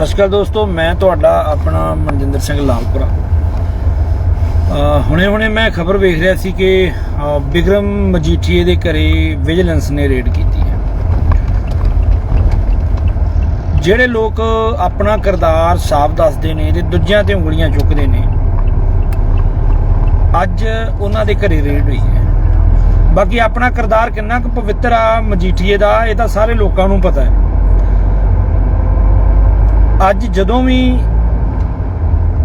ਸਤਿ ਸ਼੍ਰੀ ਅਕਾਲ ਦੋਸਤੋ ਮੈਂ ਤੁਹਾਡਾ ਆਪਣਾ ਮਨਜਿੰਦਰ ਸਿੰਘ ਲਾਲਪੁਰਾ। ਹੁਣੇ-ਹੁਣੇ ਮੈਂ ਖਬਰ ਵੇਖ ਰਿਹਾ ਸੀ ਕਿ ਅ, ਬਿਕਰਮ ਮਜੀਠੀਏ ਦੇ ਘਰੇ ਵਿਜੀਲੈਂਸ ਨੇ ਰੇਡ ਕੀਤੀ ਹੈ। ਜਿਹੜੇ ਲੋਕ ਆਪਣਾ ਕਿਰਦਾਰ ਸਾਫ਼ ਦੱਸਦੇ ਨੇ ਤੇ ਦੂਜਿਆਂ ਤੇ ਉਂਗਲੀਆਂ ਚੁੱਕਦੇ ਨੇ ਅੱਜ ਉਹਨਾਂ ਦੇ ਘਰੇ ਰੇਡ ਹੋਈ ਹੈ। ਬਾਕੀ ਆਪਣਾ ਕਿਰਦਾਰ ਕਿੰਨਾ ਕੁ ਪਵਿੱਤਰ ਆ ਮਜੀਠੀਏ ਦਾ ਇਹ ਤਾਂ ਸਾਰੇ ਲੋਕਾਂ ਨੂੰ ਪਤਾ ਹੈ। ਅੱਜ ਜਦੋਂ ਵੀ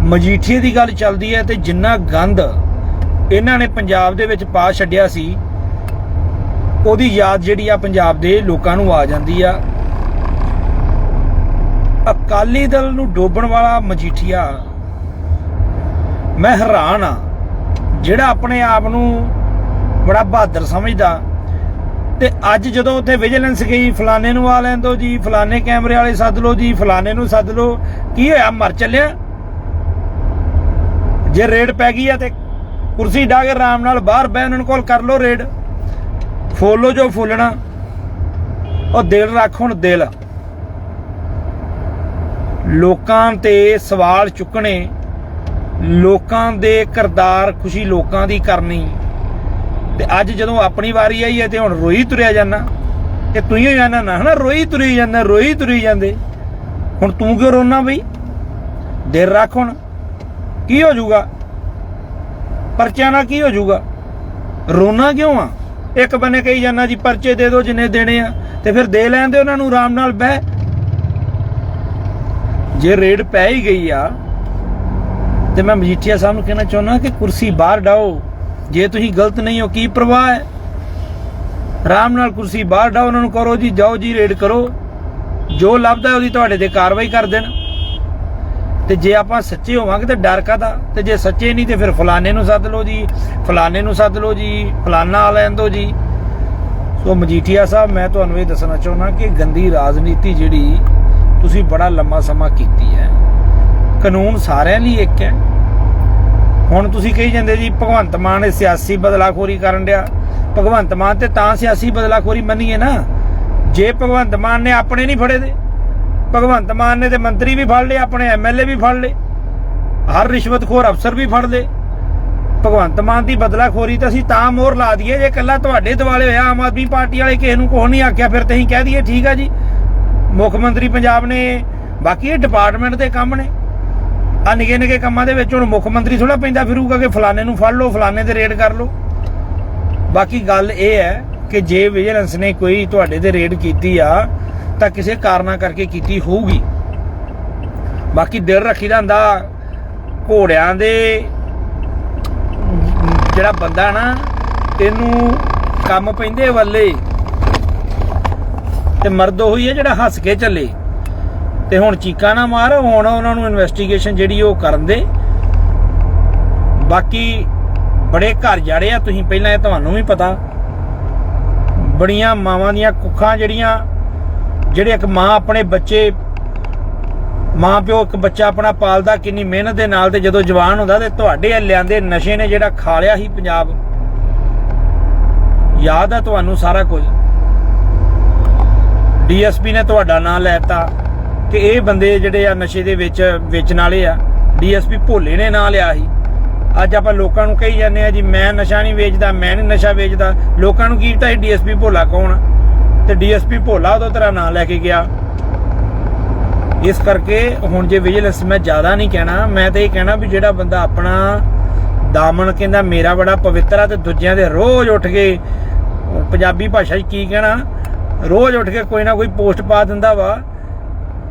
ਮਜੀਠੀਏ ਦੀ ਗੱਲ ਚੱਲਦੀ ਹੈ ਤੇ ਜਿੰਨਾ ਗੰਦ ਇਹਨਾਂ ਨੇ ਪੰਜਾਬ ਦੇ ਵਿੱਚ ਪਾ ਛੱਡਿਆ ਸੀ, ਉਹਦੀ ਯਾਦ ਜਿਹੜੀ ਆ ਪੰਜਾਬ ਦੇ ਲੋਕਾਂ ਨੂੰ ਆ ਜਾਂਦੀ ਆ। ਅਕਾਲੀ ਦਲ ਨੂੰ ਡੋਬਣ ਵਾਲਾ ਮਜੀਠੀਆ, ਮੈਂ ਹੈਰਾਨ ਆ। ਜਿਹੜਾ ਆਪਣੇ ਆਪ ਨੂੰ ਬੜਾ ਬਹਾਦਰ ਸਮਝਦਾ ਤੇ ਅੱਜ ਜਦੋਂ ਉੱਥੇ ਵਿਜੀਲੈਂਸ ਗਈ, ਫਲਾਣੇ ਨੂੰ ਆ ਲੈਣ ਦੋ ਜੀ, ਫਲਾਣੇ ਕੈਮਰੇ ਵਾਲੇ ਸੱਦ ਲਓ ਜੀ, ਫਲਾਣੇ ਨੂੰ ਸੱਦ ਲਓ, ਕੀ ਹੋਇਆ? ਮਰ ਚੱਲਿਆ। ਜੇ ਰੇਡ ਪੈ ਗਈ ਆ ਤੇ ਕੁਰਸੀ ਢਾ ਕੇ ਆਰਾਮ ਨਾਲ ਬਾਹਰ ਬਹਿ ਉਹਨਾਂ ਨੂੰ ਕੋਲ ਕਰ ਲਓ ਰੇਡ। ਫੋਲੋ ਜੋ ਫੁੱਲਣਾ। ਉਹ ਦਿਲ ਰੱਖ ਹੁਣ ਦਿਲ। ਲੋਕਾਂ ਤੇ ਸਵਾਲ ਚੁੱਕਣੇ, ਲੋਕਾਂ ਦੇ ਕਰਦਾਰ ਖੁਸ਼ੀ ਲੋਕਾਂ ਦੀ ਕਰਨੀ। ਤੇ ਅੱਜ ਜਦੋਂ ਆਪਣੀ ਵਾਰੀ ਆਈ ਹੈ ਤੇ ਹੁਣ ਰੋਈ ਤੁਰਿਆ ਜਾਂਦਾ। ਕਿ ਤੂੰ ਹੀ ਜਾਣਾ ਨਾ, ਹਨਾ? ਰੋਈ ਤੁਰੀ ਜਾਂਦਾ, ਰੋਈ ਤੁਰੀ ਜਾਂਦੇ। ਹੁਣ ਤੂੰ ਕਿਉਂ ਰੋਣਾ ਬਈ? ਦਿਲ ਰੱਖ ਹੁਣ। ਕੀ ਹੋ ਜਾਊਗਾ? ਪਰਚਿਆਂ ਨਾਲ ਕੀ ਹੋ ਜਾਊਗਾ? ਰੋਣਾ ਕਿਉਂ ਆ? ਇੱਕ ਬੰਨੇ ਕਹੀ ਜਾਂਦਾ ਜੀ, ਪਰਚੇ ਦੇ ਦਿਓ ਜਿੰਨੇ ਦੇਣੇ ਆ, ਤੇ ਫਿਰ ਦੇ ਲੈਣ ਦੇ ਉਹਨਾਂ ਨੂੰ ਆਰਾਮ ਨਾਲ, ਬਹਿ। ਜੇ ਰੇਡ ਪੈ ਹੀ ਗਈ ਆ, ਤੇ ਮੈਂ ਮਜੀਠੀਆ ਸਾਹਿਬ ਨੂੰ ਕਹਿਣਾ ਚਾਹੁੰਦਾ ਕਿ ਕੁਰਸੀ ਬਾਹਰ ਡਾਓ। ਜੇ ਤੁਸੀਂ ਗਲਤ ਨਹੀਂ ਹੋ, ਕੀ ਪ੍ਰਵਾਹ ਹੈ? ਆਰਾਮ ਨਾਲ ਕੁਰਸੀ ਬਾਹਰ ਡਾਓ, ਉਹਨਾਂ ਨੂੰ ਕਰੋ ਜੀ, ਜਾਓ ਜੀ ਰੇਡ ਕਰੋ। ਜੋ ਲੱਭਦਾ ਉਹਦੀ ਤੁਹਾਡੇ ਤੇ ਕਾਰਵਾਈ ਕਰ ਦੇਣ। ਤੇ ਜੇ ਆਪਾਂ ਸੱਚੇ ਹੋਵਾਂਗੇ, ਤਾਂ ਡਰ ਕਾਦਾ ਤੇ ਜੇ ਸੱਚੇ ਨਹੀਂ, ਤੇ ਫਿਰ ਫਲਾਣੇ ਨੂੰ ਸੱਦ ਲਓ ਜੀ। ਫਲਾਣੇ ਨੂੰ ਸੱਦ ਲਓ ਜੀ ਫਲਾਣਾ ਆ ਲੈਣ ਦਿਓ ਜੀ। ਸੋ ਮਜੀਠੀਆ ਸਾਹਿਬ, ਮੈਂ ਤੁਹਾਨੂੰ ਇਹ ਦੱਸਣਾ ਚਾਹੁੰਦਾ ਕਿ ਗੰਦੀ ਰਾਜਨੀਤੀ ਜਿਹੜੀ ਤੁਸੀਂ ਬੜਾ ਲੰਮਾ ਸਮਾਂ ਕੀਤੀ ਹੈ। ਕਾਨੂੰਨ ਸਾਰਿਆਂ ਲਈ ਇੱਕ ਹੈ। ਹੁਣ ਤੁਸੀਂ ਕਹੀ ਜਾਂਦੇ ਜੀ, ਭਗਵੰਤ ਮਾਨ ਇਹ ਸਿਆਸੀ ਬਦਲਾਖੋਰੀ ਕਰਨ ਡਿਆ। ਭਗਵੰਤ ਮਾਨ ਤੇ ਤਾਂ ਸਿਆਸੀ ਬਦਲਾਖੋਰੀ ਮੰਨੀਏ ਨਾ। ਜੇ ਭਗਵੰਤ ਮਾਨ ਨੇ ਆਪਣੇ ਨਹੀਂ ਫੜੇ ਦੇ, ਭਗਵੰਤ ਮਾਨ ਨੇ ਤੇ ਮੰਤਰੀ ਵੀ ਫੜ ਲਏ, ਆਪਣੇ ਐਮਐਲਏ ਵੀ ਫੜ ਲਏ, ਹਰ ਰਿਸ਼ਵਤਖੋਰ ਅਫਸਰ ਵੀ ਫੜ ਲਏ। ਭਗਵੰਤ ਮਾਨ ਦੀ ਬਦਲਾਖੋਰੀ ਤਾਂ ਅਸੀਂ ਤਾਂ ਮੋਹਰ ਲਾ ਦਈਏ, ਜੇ ਕੱਲਾ ਤੁਹਾਡੇ ਦਿਵਾਲੇ ਹੋਇਆ, ਆਮ ਆਦਮੀ ਪਾਰਟੀ ਵਾਲੇ ਕਿਸੇ ਨੂੰ ਕੁਛ ਨਹੀਂ ਆਖਿਆ, ਫਿਰ ਤੁਸੀਂ ਕਹਿ ਦਈਏ ਠੀਕ ਆ ਜੀ। ਮੁੱਖ ਮੰਤਰੀ ਪੰਜਾਬ ਨੇ, ਬਾਕੀ ਇਹ ਡਿਪਾਰਟਮੈਂਟ ਦੇ ਕੰਮ ਨੇ। ਆ ਨਿੱਕੇ ਨਿੱਕੇ ਕੰਮਾਂ ਦੇ ਵਿੱਚ ਹੁਣ ਮੁੱਖ ਮੰਤਰੀ ਥੋੜਾ ਪੈਂਦਾ ਫਿਰੂਗਾ ਕਿ ਫਲਾਣੇ ਨੂੰ ਫੜ ਲਓ, ਫਲਾਣੇ ਤੇ ਰੇਡ ਕਰ ਲਓ। ਬਾਕੀ ਗੱਲ ਇਹ ਹੈ ਕਿ ਜੇ ਵਿਜੀਲੈਂਸ ਨੇ ਕੋਈ ਤੁਹਾਡੇ ਤੇ ਰੇਡ ਕੀਤੀ ਆ, ਤਾਂ ਕਿਸੇ ਕਾਰਨਾ ਕਰਕੇ ਕੀਤੀ ਹੋਊਗੀ। ਬਾਕੀ ਦਿਲ ਰੱਖੀ ਦਾ ਹੁੰਦਾ ਘੋੜਿਆਂ ਦੇ, ਜਿਹੜਾ ਬੰਦਾ ਨਾ ਤੈਨੂੰ ਕੰਮ ਪੈਂਦੇ ਵੱਲੇ। ਤੇ ਮਰਦ ਉਹੀ ਹੈ ਜਿਹੜਾ ਹੱਸ ਕੇ ਚੱਲੇ। ਤੇ ਹੁਣ ਚੀਕਾ ਨਾ ਮਾਰ, ਹੁਣ ਉਹਨਾਂ ਨੂੰ ਇਨਵੈਸਟੀਗੇਸ਼ਨ ਜਿਹੜੀ ਉਹ ਕਰਨ ਦੇ। ਬਾਕੀ ਬੜੇ ਘਰ ਜੜੇ ਆ, ਤੁਸੀਂ ਪਹਿਲਾਂ ਇਹ ਤੁਹਾਨੂੰ ਵੀ ਪਤਾ। ਬੜੀਆਂ ਮਾਵਾਂ ਦੀਆਂ ਕੁੱਖਾਂ ਜਿਹੜੀਆਂ, ਜਿਹੜੇ ਇੱਕ ਮਾਂ ਆਪਣੇ ਬੱਚੇ ਮਾਂ ਪਿਓ ਇੱਕ ਬੱਚਾ ਆਪਣਾ ਪਾਲਦਾ, ਕਿੰਨੀ ਮਿਹਨਤ ਦੇ ਨਾਲ ਤੇ ਜਦੋਂ ਜਵਾਨ ਹੁੰਦਾ ਤੇ ਤੁਹਾਡੇ ਲਿਆਂਦੇ ਨਸ਼ੇ ਨੇ ਜਿਹੜਾ ਖਾ ਲਿਆ ਸੀ ਪੰਜਾਬ। ਯਾਦ ਆ ਤੁਹਾਨੂੰ ਸਾਰਾ ਕੁਝ? ਡੀਐਸਪੀ ਨੇ ਤੁਹਾਡਾ ਨਾਮ ਲੈਤਾ ਕਿ ਇਹ ਬੰਦੇ ਜਿਹੜੇ ਆ ਨਸ਼ੇ ਦੇ ਵਿੱਚ, ਵੇਚਣ ਵਾਲੇ ਆ, ਡੀਐਸਪੀ ਭੋਲੇ ਨੇ ਨਾਂ ਲਿਆ ਸੀ। ਅੱਜ ਆਪਾਂ ਲੋਕਾਂ ਨੂੰ ਕਹੀ ਜਾਂਦੇ ਆ ਜੀ, ਮੈਂ ਨਸ਼ਾ ਨਹੀਂ ਵੇਚਦਾ, ਮੈਂ ਨਹੀਂ ਨਸ਼ਾ ਵੇਚਦਾ। ਲੋਕਾਂ ਨੂੰ ਕੀ ਪਤਾ ਇਹ ਡੀਐਸਪੀ ਭੋਲਾ ਕੌਣ ਆ? ਤੇ ਡੀਐਸਪੀ ਭੋਲਾ ਉਹਦਾ ਤੇਰਾ ਨਾਂ ਲੈ ਕੇ ਗਿਆ। ਇਸ ਕਰਕੇ ਹੁਣ ਜੇ ਵਿਜੀਲੈਂਸ ਮੈਂ ਜ਼ਿਆਦਾ ਨਹੀਂ ਕਹਿਣਾ, ਮੈਂ ਤਾਂ ਇਹ ਕਹਿਣਾ ਵੀ ਜਿਹੜਾ ਬੰਦਾ ਆਪਣਾ ਦਾਮਨ ਕਹਿੰਦਾ ਮੇਰਾ ਬੜਾ ਪਵਿੱਤਰ ਆ ਤੇ ਦੂਜਿਆਂ ਦੇ ਰੋਜ਼ ਉੱਠ ਕੇ ਪੰਜਾਬੀ ਭਾਸ਼ਾ 'ਚ ਕੀ ਕਹਿਣਾ, ਰੋਜ਼ ਉੱਠ ਕੇ ਕੋਈ ਨਾ ਕੋਈ ਪੋਸਟ ਪਾ ਦਿੰਦਾ ਵਾ।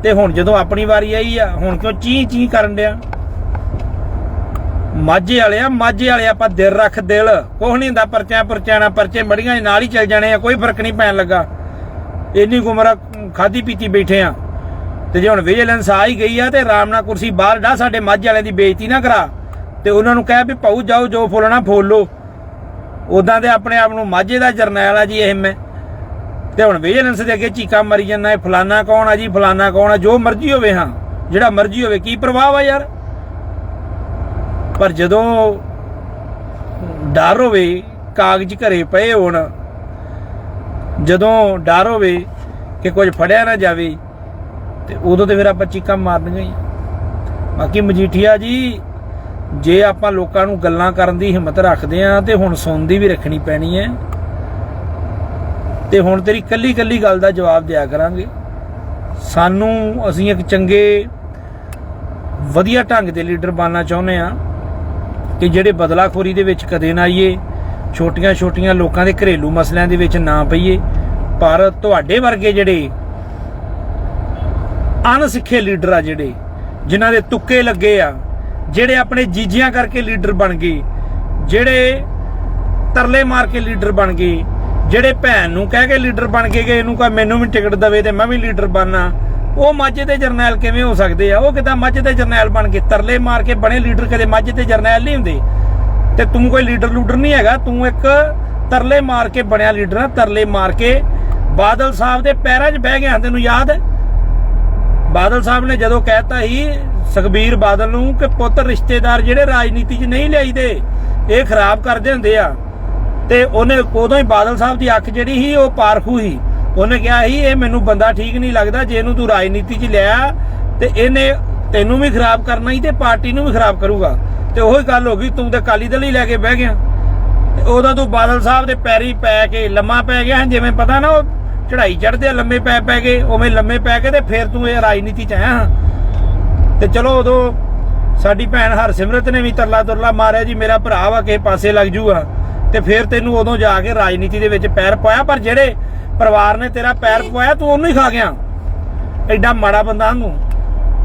ਤੇ ਹੁਣ ਜਦੋਂ ਆਪਣੀ ਵਾਰੀ ਆਈ ਆ, ਹੁਣ ਕਿਉਂ ਚੀ ਚੀ ਕਰਨ ਡਿਆ? ਮਾਝੇ ਵਾਲੇ ਆ, ਮਾਝੇ ਵਾਲੇ ਆਪਾਂ ਦਿਲ ਰੱਖ ਦਿਲ। ਕੁਛ ਨਹੀਂ ਹੁੰਦਾ, ਪਰਚਿਆਂ ਪਰਚਾਣਾ ਪਰਚੇ ਮੜੀਆਂ ਨਾਲ ਹੀ ਚੱਲ ਜਾਣੇ ਆ, ਕੋਈ ਫ਼ਰਕ ਨਹੀਂ ਪੈਣ ਲੱਗਾ। ਇੰਨੀ ਕੁ ਉਮਰ ਖਾਦੀ ਪੀਤੀ ਬੈਠੇ ਆ। ਤੇ ਜੇ ਹੁਣ ਵਿਜੀਲੈਂਸ ਆ ਹੀ ਗਈ ਆ, ਤੇ ਆਰਾਮ ਨਾਲ ਕੁਰਸੀ ਬਾਹਰ ਡਾ ਸਾਡੇ ਮਾਝੇ ਵਾਲਿਆਂ ਦੀ ਬੇਇੱਜ਼ਤੀ ਨਾ ਕਰਾ। ਤੇ ਉਹਨਾਂ ਨੂੰ ਕਹਿ ਵੀ ਭਾਊ ਜਾਓ, ਜੋ ਫੁੱਲਣਾ ਫੁੱਲ। ਲਓ ਉਦਾਂ ਦੇ ਆਪਣੇ ਆਪ ਨੂੰ ਮਾਝੇ ਦਾ ਜਰਨੈਲ ਆ ਜੀ, ਇਹ ਮੈਂ। ਤੇ ਹੁਣ ਵਿਜੀਲੈਂਸ ਦੇ ਅੱਗੇ ਚੀਕਾਂ ਮਰੀ ਜਾਂਦਾ ਇਹ ਫਲਾਨਾ ਕੌਣ ਆ ਜੀ, ਫਲਾਨਾ ਕੌਣ ਆ, ਜੋ ਮਰਜ਼ੀ ਹੋਵੇ ਹਾਂ, ਜਿਹੜਾ ਮਰਜ਼ੀ ਹੋਵੇ, ਕੀ ਪ੍ਰਭਾਵ ਆ ਯਾਰ? ਪਰ ਜਦੋਂ ਡਰ ਹੋਵੇ, ਕਾਗਜ਼ ਘਰੇ ਪਏ ਹੋਣ, ਜਦੋਂ ਡਰ ਹੋਵੇ ਕਿ ਕੁਝ ਫੜਿਆ ਨਾ ਜਾਵੇ, ਤੇ ਉਦੋਂ ਤੇ ਫਿਰ ਆਪਾਂ ਚੀਕਾਂ ਮਾਰਨੀਆਂ ਹੀ ਬਾਕੀ ਮਜੀਠੀਆ ਜੀ, ਜੇ ਆਪਾਂ ਲੋਕਾਂ ਨੂੰ ਗੱਲਾਂ ਕਰਨ ਦੀ ਹਿੰਮਤ ਰੱਖਦੇ ਆ ਤੇ ਹੁਣ ਸੁਣਨ ਵੀ ਰੱਖਣੀ ਪੈਣੀ ਹੈ। ਤੇ ਹੁਣ ਤੇਰੀ ਕੱਲੀ ਕੱਲੀ ਗੱਲ ਦਾ ਜਵਾਬ ਦਿਆ ਕਰਾਂਗੇ। ਸਾਨੂੰ ਅਸੀਂ ਇੱਕ ਚੰਗੇ, ਵਧੀਆ ਢੰਗ ਦੇ ਲੀਡਰ ਬਣਨਾ ਚਾਹੁੰਦੇ ਆ ਕਿ ਜਿਹੜੇ ਬਦਲਾਖੋਰੀ ਦੇ ਵਿੱਚ ਕਦੇ ਨਾ ਆਈਏ ਛੋਟੀਆਂ-ਛੋਟੀਆਂ ਲੋਕਾਂ ਦੇ ਘਰੇਲੂ ਮਸਲਿਆਂ ਦੇ ਵਿੱਚ ਨਾ ਪਈਏ। ਪਰ ਤੁਹਾਡੇ ਵਰਗੇ ਜਿਹੜੇ ਅਣਸਿੱਖੇ ਲੀਡਰ ਆ ਜਿਹੜੇ, ਜਿਨ੍ਹਾਂ ਦੇ ਤੁੱਕੇ ਲੱਗੇ ਆ, ਜਿਹੜੇ ਆਪਣੇ ਜੀਜੀਆਂ ਕਰਕੇ ਲੀਡਰ ਬਣ ਗਏ, ਜਿਹੜੇ ਤਰਲੇ ਮਾਰ ਕੇ ਲੀਡਰ ਬਣ ਗਏ ਜਿਹੜੇ ਭੈਣ ਨੂੰ ਕਹਿ ਕੇ ਲੀਡਰ ਬਣ ਕੇ ਗਏ, ਇਹਨੂੰ ਕਹ ਮੈਨੂੰ ਵੀ ਟਿਕਟ ਦਵੇ ਤੇ ਮੈਂ ਵੀ ਲੀਡਰ ਬਣਨਾ। ਉਹ ਮਾਝੇ ਦੇ ਜਰਨੈਲ ਕਿਵੇਂ ਹੋ ਸਕਦੇ ਆ? ਉਹ ਕਿਦਾਂ ਮਾਝੇ ਦੇ ਜਰਨੈਲ ਬਣ ਕੇ ਤਰਲੇ ਮਾਰ ਕੇ ਬਣੇ ਲੀਡਰ ਕਦੇ ਮਾਝੇ ਦੇ ਜਰਨੈਲ ਨਹੀਂ ਹੁੰਦੇ? ਤੇ ਤੂੰ ਕੋਈ ਲੀਡਰ ਲੂਡਰ ਨਹੀਂ ਹੈਗਾ, ਤੂੰ ਇੱਕ ਤਰਲੇ ਮਾਰ ਕੇ ਬਣਿਆ ਲੀਡਰ ਆ, ਤਰਲੇ ਮਾਰ ਕੇ। ਬਾਦਲ ਸਾਹਿਬ ਦੇ ਪੈਰਾਂ 'ਚ ਬਹਿ ਗਿਆ, ਤੈਨੂੰ ਯਾਦ? ਹੈ ਬਾਦਲ ਸਾਹਿਬ ਨੇ ਜਦੋਂ ਕਹਿਤਾ ਸੀ, ਸੁਖਬੀਰ ਬਾਦਲ ਨੂੰ ਕਿ ਪੁੱਤ ਰਿਸ਼ਤੇਦਾਰ ਜਿਹੜੇ ਰਾਜਨੀਤੀ 'ਚ ਨਹੀਂ ਲਿਆਈਦੇ, ਇਹ ਖਰਾਬ ਕਰਦੇ ਹੁੰਦੇ ਆ। ਤੇ ਉਹਨੇ ਉਦੋਂ ਹੀ ਬਾਦਲ ਸਾਹਿਬ ਦੀ ਅੱਖ ਜਿਹੜੀ ਸੀ, ਉਹ ਪਾਰਖੂ ਸੀ। ਉਹਨੇ ਕਿਹਾ ਸੀ, ਇਹ ਮੈਨੂੰ ਬੰਦਾ ਠੀਕ ਨਹੀਂ ਲੱਗਦਾ, ਜੇ ਇਹਨੂੰ ਤੂੰ ਰਾਜਨੀਤੀ 'ਚ ਲਿਆ, ਤੇ ਇਹਨੇ ਤੈਨੂੰ ਵੀ ਖਰਾਬ ਕਰਨਾ ਹੀ ਤੇ ਪਾਰਟੀ ਨੂੰ ਵੀ ਖਰਾਬ ਕਰੂਗਾ। ਤੇ ਉਹੀ ਗੱਲ ਹੋ ਗਈ, ਤੂੰ ਤੇ ਕਾਲੀ ਦਲ ਹੀ ਲੈ ਕੇ ਬਹਿ ਗਿਆ। ਉਦੋਂ ਤੂੰ ਬਾਦਲ ਸਾਹਿਬ ਦੇ ਪੈਰੀ ਪੈ ਕੇ ਲੰਮਾ ਪੈ ਗਿਆ, ਜਿਵੇਂ ਪਤਾ ਨਾ, ਉਹ ਚੜਾਈ ਚੜਦੇ ਆ, ਲੰਮੇ ਪੈ ਪੈ ਕੇ, ਉਵੇਂ ਲੰਮੇ ਪੈ ਕੇ ਤੇ ਫਿਰ ਤੂੰ ਇਹ ਰਾਜਨੀਤੀ 'ਚ ਆਇਆ ਤੇ ਚਲੋ ਉਦੋਂ ਸਾਡੀ ਭੈਣ ਹਰਸਿਮਰਤ ਨੇ ਵੀ ਤਰਲਾ ਤੁਰਲਾ ਮਾਰਿਆ ਜੀ, ਮੇਰਾ ਭਰਾ ਵਾ, ਕਿਸੇ ਪਾਸੇ ਲੱਗ ਜੂਗਾ। ਤੇ ਫਿਰ ਤੈਨੂੰ ਉਦੋਂ ਜਾ ਕੇ ਰਾਜਨੀਤੀ ਦੇ ਵਿੱਚ ਪੈਰ ਪਾਇਆ ਪਰ ਜਿਹੜੇ ਪਰਿਵਾਰ ਨੇ ਤੇਰਾ ਪੈਰ ਪਵਾਇਆ ਤੂੰ ਉਹਨੂੰ ਹੀ ਖਾ ਗਿਆ। ਐਡਾ ਮਾੜਾ ਬੰਦਾ ਨੂੰ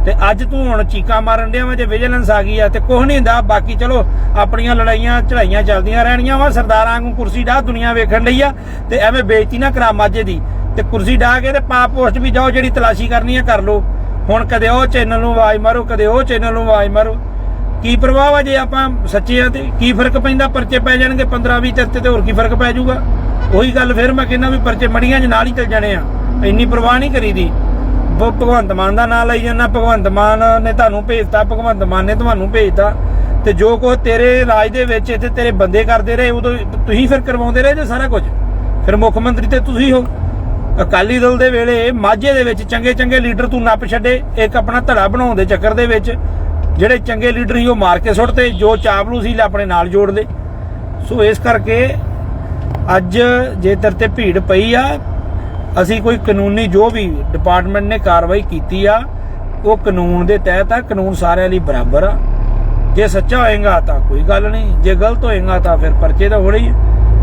ਤੇ ਅੱਜ ਤੂੰ ਹੁਣ ਚੀਕਾਂ ਮਾਰਨ ਡਿਆ ਵਾ ਜੇ ਵਿਜੀਲੈਂਸ ਆ ਗਈ ਆ ਤੇ ਕੁਝ ਨਹੀਂ ਹੁੰਦਾ। ਬਾਕੀ ਚਲੋ ਆਪਣੀਆਂ ਲੜਾਈਆਂ ਚੜਾਈਆਂ ਚੱਲਦੀਆਂ ਰਹਿਣੀਆਂ ਵਾ। ਸਰਦਾਰਾਂ ਨੂੰ ਕੁਰਸੀ ਢਾਹ ਦੁਨੀਆ ਵੇਖਣ ਲਈ ਆ ਤੇ ਐਵੇਂ ਬੇਇੱਜ਼ਤੀ ਨਾ ਕਰਾ ਮਾਝੇ ਦੀ। ਤੇ ਕੁਰਸੀ ਢਾਹ ਕੇ ਤੇ ਪਾਪ ਪੋਸਟ ਵੀ ਜਾਓ ਜਿਹੜੀ ਤਲਾਸ਼ੀ ਕਰਨੀ ਆ ਕਰ ਲਓ। ਹੁਣ ਕਦੇ ਉਹ ਚੈਨਲ ਨੂੰ ਆਵਾਜ਼ ਮਾਰੋ ਕਦੇ ਉਹ ਚੈਨਲ ਨੂੰ ਆਵਾਜ਼ ਮਾਰੋ। ਕੀ ਪ੍ਰਭਾਵ ਆ ਜੇ ਆਪਾਂ ਸੱਚੇ ਆ ਤੇ? ਕੀ ਫ਼ਰਕ ਪੈਂਦਾ? ਪਰਚੇ ਪੈ ਜਾਣਗੇ 15 20 ਚਰਚੇ ਤੇ ਹੋਰ ਕੀ ਫ਼ਰਕ ਪੈ ਜਾਊਗਾ? ਉਹੀ ਗੱਲ ਫਿਰ ਮੈਂ ਕਹਿੰਦਾ ਵੀ ਪਰਚੇ ਮੜੀਆਂ 'ਚ ਨਾਲ ਹੀ ਚੱਲ ਜਾਣੇ ਆ। ਇੰਨੀ ਪਰਵਾਹ ਨਹੀਂ ਕਰੀਦੀ। ਭ- ਭਗਵੰਤ ਮਾਨ ਦਾ ਨਾਂ ਲਈ ਜਾਂਦਾ। ਭਗਵੰਤ ਮਾਨ ਨੇ ਤੁਹਾਨੂੰ ਭੇਜਤਾ, ਭਗਵੰਤ ਮਾਨ ਨੇ ਤੁਹਾਨੂੰ ਭੇਜਤਾ। ਤੇ ਜੋ ਕੁਝ ਤੇਰੇ ਰਾਜ ਦੇ ਵਿੱਚ ਇੱਥੇ ਤੇਰੇ ਬੰਦੇ ਕਰਦੇ ਰਹੇ, ਉਦੋਂ ਤੁਸੀਂ ਫਿਰ ਕਰਵਾਉਂਦੇ ਰਹੇ ਜੇ ਸਾਰਾ ਕੁਝ ਫਿਰ ਮੁੱਖ ਮੰਤਰੀ ਤੇ ਤੁਸੀਂ ਹੋ। ਅਕਾਲੀ ਦਲ ਦੇ ਵੇਲੇ ਮਾਝੇ ਦੇ ਵਿੱਚ ਚੰਗੇ ਚੰਗੇ ਲੀਡਰ ਤੂੰ ਨੱਪ ਛੱਡੇ, ਇੱਕ ਆਪਣਾ ਧੜਾ ਬਣਾਉਣ ਦੇ ਚੱਕਰ ਦੇ ਵਿੱਚ ਜਿਹੜੇ ਚੰਗੇ ਲੀਡਰ ਸੀ ਉਹ ਮਾਰ ਕੇ ਸੁੱਟਤੇ ਜੋ ਚਾਵਲੂ ਸੀ ਲੈ ਆਪਣੇ ਨਾਲ ਜੋੜ ਲਏ। ਸੋ ਇਸ ਕਰਕੇ ਅੱਜ ਜੇ ਤੇਰੇ ਤੇ ਭੀੜ ਪਈ ਆ, ਅਸੀਂ ਕੋਈ ਕਾਨੂੰਨੀ ਜੋ ਵੀ ਡਿਪਾਰਟਮੈਂਟ ਨੇ ਕਾਰਵਾਈ ਕੀਤੀ ਆ, ਉਹ ਕਾਨੂੰਨ ਦੇ ਤਹਿਤ ਆ, ਕਾਨੂੰਨ ਸਾਰਿਆਂ ਲਈ ਬਰਾਬਰ ਆ। ਜੇ ਸੱਚਾ ਹੋਏਗਾ ਤਾਂ ਕੋਈ ਗੱਲ ਨਹੀਂ, ਜੇ ਗਲਤ ਹੋਏਗਾ ਤਾਂ ਫਿਰ ਪਰਚੇ ਤਾਂ ਹੋਣੇ ਹੀ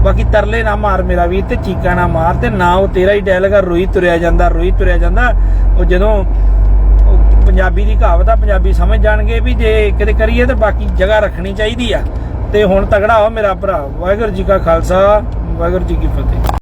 ਬਾਕੀ ਤਰਲੇ ਨਾ ਮਾਰ ਮੇਰਾ ਵੀ ਤੇ ਚੀਕਾਂ ਨਾ ਮਾਰ ਤੇ ਨਾ ਉਹ ਤੇਰਾ ਹੀ ਡਾਇਲੌਗ ਆ, ਰੋਈ ਤੁਰਿਆ ਜਾਂਦਾ, ਰੋਈ ਤੁਰਿਆ ਜਾਂਦਾ। ਉਹ ਜਦੋਂ ਪੰਜਾਬੀ ਦੀ ਕਹਾਵਤ ਆ, ਪੰਜਾਬੀ ਸਮਝ ਜਾਣਗੇ ਵੀ ਜੇ ਕਿਤੇ ਕਰੀਏ ਤਾਂ ਬਾਕੀ ਜਗ੍ਹਾ ਰੱਖਣੀ ਚਾਹੀਦੀ ਆ। ਤੇ ਹੁਣ ਤਗੜਾ ਹੋ ਮੇਰਾ ਭਰਾ। ਵਾਹਿਗੁਰੂ ਜੀ ਕਾ ਖਾਲਸਾ, ਵਾਹਿਗੁਰੂ ਜੀ ਕੀ ਫਤਿਹ।